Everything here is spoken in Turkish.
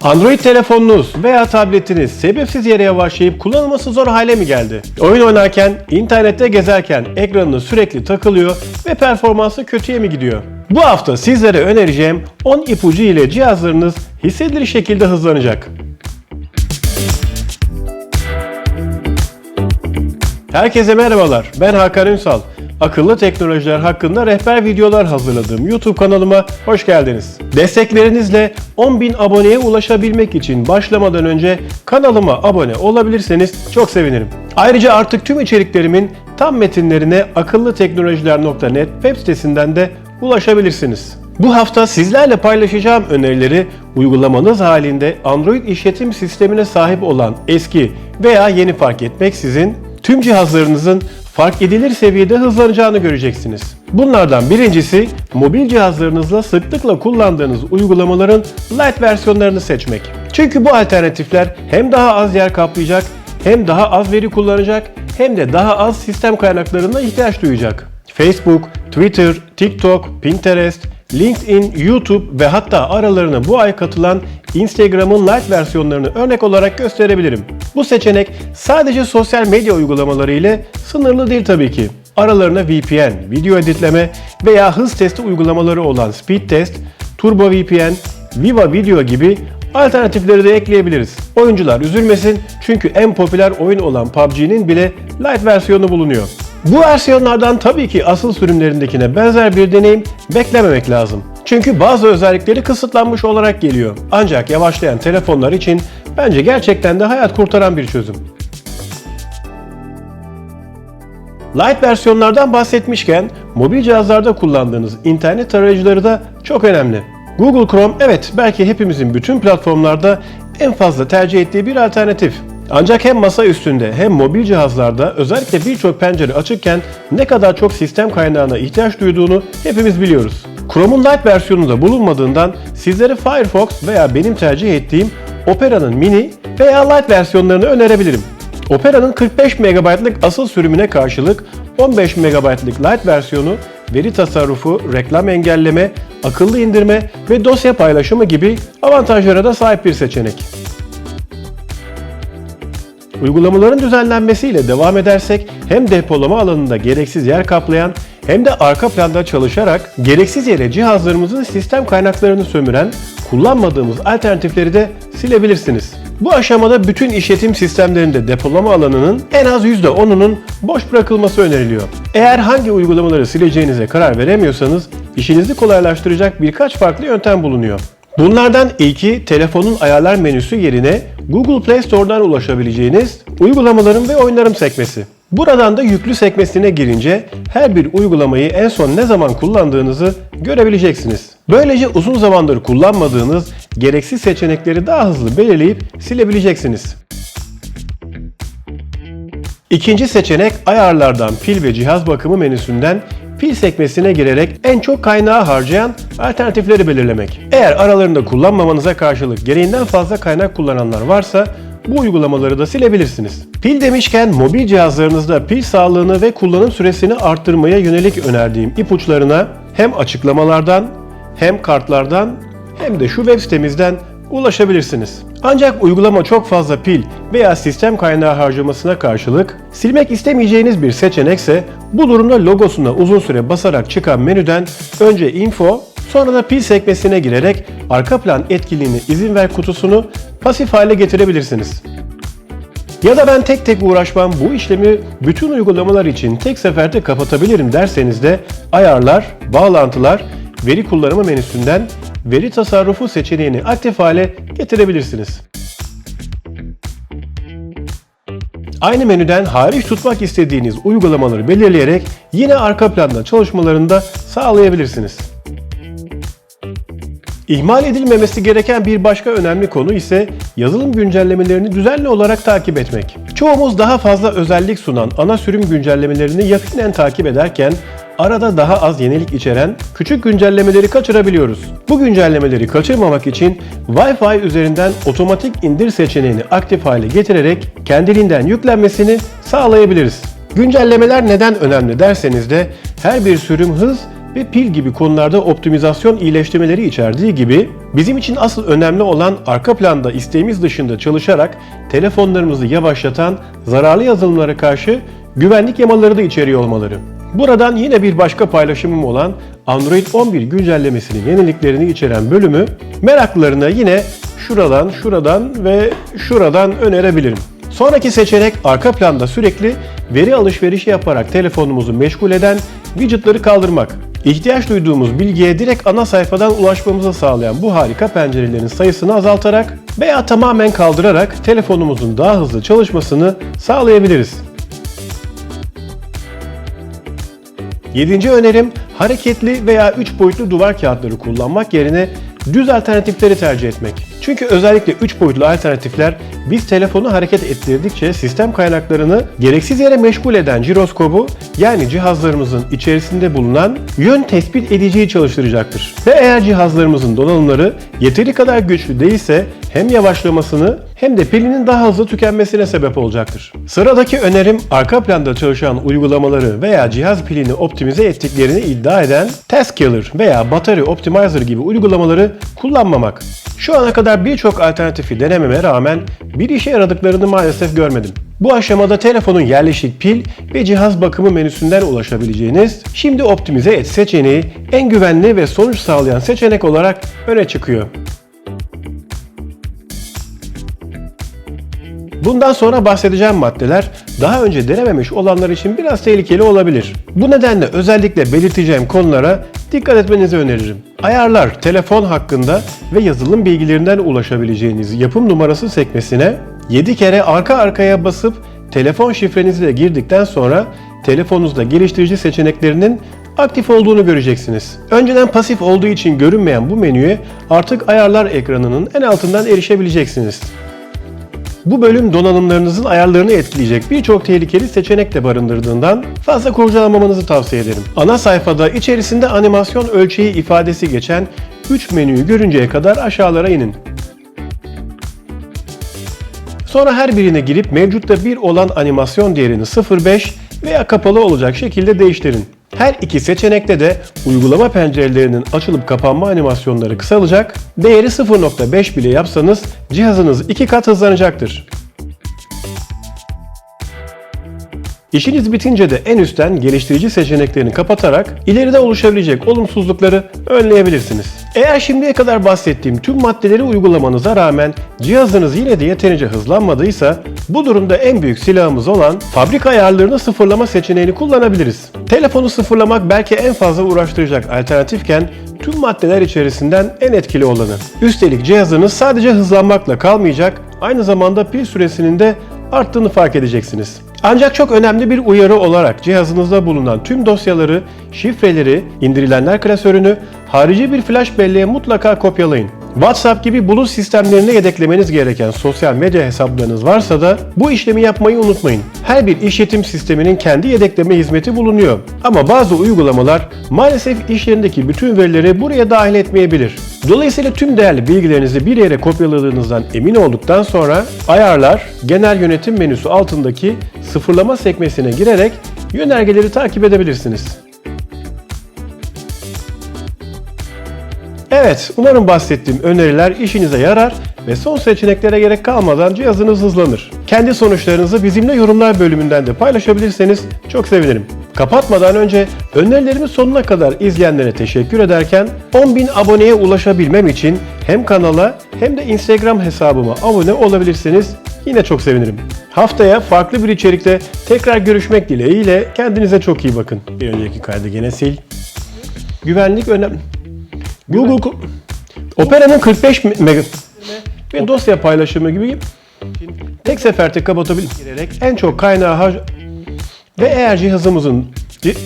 Android telefonunuz veya tabletiniz sebepsiz yere yavaşlayıp kullanılması zor hale mi geldi? Oyun oynarken, internette gezerken ekranınız sürekli takılıyor ve performansı kötüye mi gidiyor? Bu hafta sizlere önereceğim 10 ipucu ile cihazlarınız hissedilir şekilde hızlanacak. Herkese merhabalar. Ben Hakan Ünsal. Akıllı teknolojiler hakkında rehber videolar hazırladığım YouTube kanalıma hoş geldiniz. Desteklerinizle 10.000 aboneye ulaşabilmek için başlamadan önce kanalıma abone olabilirseniz çok sevinirim. Ayrıca artık tüm içeriklerimin tam metinlerine akıllıteknolojiler.net web sitesinden de ulaşabilirsiniz. Bu hafta sizlerle paylaşacağım önerileri uygulamanız halinde Android işletim sistemine sahip olan eski veya yeni fark etmeksizin tüm cihazlarınızın fark edilir seviyede hızlanacağını göreceksiniz. Bunlardan birincisi mobil cihazlarınızla sıklıkla kullandığınız uygulamaların light versiyonlarını seçmek. Çünkü bu alternatifler hem daha az yer kaplayacak, hem daha az veri kullanacak, hem de daha az sistem kaynaklarına ihtiyaç duyacak. Facebook, Twitter, TikTok, Pinterest, LinkedIn, YouTube ve hatta aralarına bu ay katılan Instagram'ın Lite versiyonlarını örnek olarak gösterebilirim. Bu seçenek sadece sosyal medya uygulamaları ile sınırlı değil tabii ki. Aralarına VPN, video editleme veya hız testi uygulamaları olan Speedtest, Turbo VPN, Viva Video gibi alternatifleri de ekleyebiliriz. Oyuncular üzülmesin çünkü en popüler oyun olan PUBG'nin bile Lite versiyonu bulunuyor. Bu versiyonlardan tabii ki asıl sürümlerindekine benzer bir deneyim beklememek lazım. Çünkü bazı özellikleri kısıtlanmış olarak geliyor. Ancak yavaşlayan telefonlar için bence gerçekten de hayat kurtaran bir çözüm. Lite versiyonlardan bahsetmişken mobil cihazlarda kullandığınız internet tarayıcıları da çok önemli. Google Chrome evet belki hepimizin bütün platformlarda en fazla tercih ettiği bir alternatif. Ancak hem masa üstünde hem mobil cihazlarda özellikle birçok pencere açıkken ne kadar çok sistem kaynağına ihtiyaç duyduğunu hepimiz biliyoruz. Chrome'un Lite versiyonu da bulunmadığından sizlere Firefox veya benim tercih ettiğim Opera'nın mini veya Lite versiyonlarını önerebilirim. Opera'nın 45 MB'lık asıl sürümüne karşılık 15 MB'lık Lite versiyonu veri tasarrufu, reklam engelleme, akıllı indirme ve dosya paylaşımı gibi avantajlara da sahip bir seçenek. Uygulamaların düzenlenmesiyle devam edersek hem depolama alanında gereksiz yer kaplayan hem de arka planda çalışarak gereksiz yere cihazlarımızın sistem kaynaklarını sömüren kullanmadığımız alternatifleri de silebilirsiniz. Bu aşamada bütün işletim sistemlerinde depolama alanının en az %10'unun boş bırakılması öneriliyor. Eğer hangi uygulamaları sileceğinize karar veremiyorsanız işinizi kolaylaştıracak birkaç farklı yöntem bulunuyor. Bunlardan ilki telefonun ayarlar menüsü yerine Google Play Store'dan ulaşabileceğiniz uygulamaların ve oyunlarım sekmesi. Buradan da yüklü sekmesine girince her bir uygulamayı en son ne zaman kullandığınızı görebileceksiniz. Böylece uzun zamandır kullanmadığınız gereksiz seçenekleri daha hızlı belirleyip silebileceksiniz. İkinci seçenek ayarlardan pil ve cihaz bakımı menüsünden pil sekmesine girerek en çok kaynağı harcayan alternatifleri belirlemek. Eğer aralarında kullanmamanıza karşılık gereğinden fazla kaynak kullananlar varsa bu uygulamaları da silebilirsiniz. Pil demişken mobil cihazlarınızda pil sağlığını ve kullanım süresini arttırmaya yönelik önerdiğim ipuçlarına hem açıklamalardan hem kartlardan hem de şu web sitemizden ulaşabilirsiniz. Ancak uygulama çok fazla pil veya sistem kaynağı harcamasına karşılık silmek istemeyeceğiniz bir seçenekse bu durumda logosuna uzun süre basarak çıkan menüden önce info sonra da pil sekmesine girerek arka plan etkinliğini izin ver kutusunu pasif hale getirebilirsiniz. Ya da ben tek tek uğraşmam bu işlemi bütün uygulamalar için tek seferde kapatabilirim derseniz de ayarlar, bağlantılar, veri kullanımı menüsünden veri tasarrufu seçeneğini aktif hale getirebilirsiniz. Aynı menüden hariç tutmak istediğiniz uygulamaları belirleyerek yine arka planda çalışmalarını da sağlayabilirsiniz. İhmal edilmemesi gereken bir başka önemli konu ise yazılım güncellemelerini düzenli olarak takip etmek. Çoğumuz daha fazla özellik sunan ana sürüm güncellemelerini yakinen takip ederken arada daha az yenilik içeren küçük güncellemeleri kaçırabiliyoruz. Bu güncellemeleri kaçırmamak için Wi-Fi üzerinden otomatik indir seçeneğini aktif hale getirerek kendiliğinden yüklenmesini sağlayabiliriz. Güncellemeler neden önemli derseniz de her bir sürüm hız ve pil gibi konularda optimizasyon iyileştirmeleri içerdiği gibi bizim için asıl önemli olan arka planda isteğimiz dışında çalışarak telefonlarımızı yavaşlatan zararlı yazılımlara karşı güvenlik yamaları da içeriyor olmaları. Buradan yine bir başka paylaşımım olan Android 11 güncellemesinin yeniliklerini içeren bölümü meraklılarına yine şuradan, şuradan ve şuradan önerebilirim. Sonraki seçenek arka planda sürekli veri alışverişi yaparak telefonumuzu meşgul eden widgetları kaldırmak. İhtiyaç duyduğumuz bilgiye direkt ana sayfadan ulaşmamızı sağlayan bu harika pencerelerin sayısını azaltarak veya tamamen kaldırarak telefonumuzun daha hızlı çalışmasını sağlayabiliriz. Yedinci önerim hareketli veya 3 boyutlu duvar kağıtları kullanmak yerine düz alternatifleri tercih etmek. Çünkü özellikle 3 boyutlu alternatifler biz telefonu hareket ettirdikçe sistem kaynaklarını gereksiz yere meşgul eden jiroskobu yani cihazlarımızın içerisinde bulunan yön tespit ediciyi çalıştıracaktır. Ve eğer cihazlarımızın donanımları yeteri kadar güçlü değilse hem yavaşlamasını hem de pilinin daha hızlı tükenmesine sebep olacaktır. Sıradaki önerim arka planda çalışan uygulamaları veya cihaz pilini optimize ettiklerini iddia eden Task Killer veya Battery Optimizer gibi uygulamaları kullanmamak. Şu ana kadar birçok alternatifi denememe rağmen bir işe yaradıklarını maalesef görmedim. Bu aşamada telefonun yerleşik pil ve cihaz bakımı menüsünden ulaşabileceğiniz şimdi optimize et seçeneği en güvenli ve sonuç sağlayan seçenek olarak öne çıkıyor. Bundan sonra bahsedeceğim maddeler daha önce denememiş olanlar için biraz tehlikeli olabilir. Bu nedenle özellikle belirteceğim konulara dikkat etmenizi öneririm. Ayarlar, telefon hakkında ve yazılım bilgilerinden ulaşabileceğiniz yapım numarası sekmesine 7 kere arka arkaya basıp telefon şifrenizi de girdikten sonra telefonunuzda geliştirici seçeneklerinin aktif olduğunu göreceksiniz. Önceden pasif olduğu için görünmeyen bu menüye artık ayarlar ekranının en altından erişebileceksiniz. Bu bölüm donanımlarınızın ayarlarını etkileyecek birçok tehlikeli seçenek de barındırdığından fazla kurcalamamanızı tavsiye ederim. Ana sayfada içerisinde animasyon ölçeği ifadesi geçen 3 menüyü görünceye kadar aşağılara inin. Sonra her birine girip mevcutta 1 olan animasyon değerini 0.5 veya kapalı olacak şekilde değiştirin. Her iki seçenekte de uygulama pencerelerinin açılıp kapanma animasyonları kısalacak, değeri 0.5 bile yapsanız cihazınız iki kat hızlanacaktır. İşiniz bitince de en üstten geliştirici seçeneklerini kapatarak ileride oluşabilecek olumsuzlukları önleyebilirsiniz. Eğer şimdiye kadar bahsettiğim tüm maddeleri uygulamanıza rağmen cihazınız yine de yeterince hızlanmadıysa bu durumda en büyük silahımız olan fabrika ayarlarını sıfırlama seçeneğini kullanabiliriz. Telefonu sıfırlamak belki en fazla uğraştıracak alternatifken tüm maddeler içerisinden en etkili olanı. Üstelik cihazınız sadece hızlanmakla kalmayacak, aynı zamanda pil süresinin de arttığını fark edeceksiniz. Ancak çok önemli bir uyarı olarak cihazınızda bulunan tüm dosyaları, şifreleri, indirilenler klasörünü harici bir flash belleğe mutlaka kopyalayın. WhatsApp gibi bulut sistemlerine yedeklemeniz gereken sosyal medya hesaplarınız varsa da bu işlemi yapmayı unutmayın. Her bir işletim sisteminin kendi yedekleme hizmeti bulunuyor. Ama bazı uygulamalar maalesef işlerindeki bütün verileri buraya dahil etmeyebilir. Dolayısıyla tüm değerli bilgilerinizi bir yere kopyaladığınızdan emin olduktan sonra ayarlar, genel yönetim menüsü altındaki sıfırlama sekmesine girerek yönergeleri takip edebilirsiniz. Evet, umarım bahsettiğim öneriler işinize yarar ve son seçeneklere gerek kalmadan cihazınız hızlanır. Kendi sonuçlarınızı bizimle yorumlar bölümünden de paylaşabilirseniz çok sevinirim. Kapatmadan önce önerilerimi sonuna kadar izleyenlere teşekkür ederken 10.000 aboneye ulaşabilmem için hem kanala hem de Instagram hesabıma abone olabilirseniz yine çok sevinirim. Haftaya farklı bir içerikte tekrar görüşmek dileğiyle kendinize çok iyi bakın. Bir önceki kaydı yine sil. Güvenlik önemli. Google Opera'nın 45 mega ve dosya paylaşımı gibi tek seferde kapatabilir en çok kaynağı ve eğer cihazımızın ci-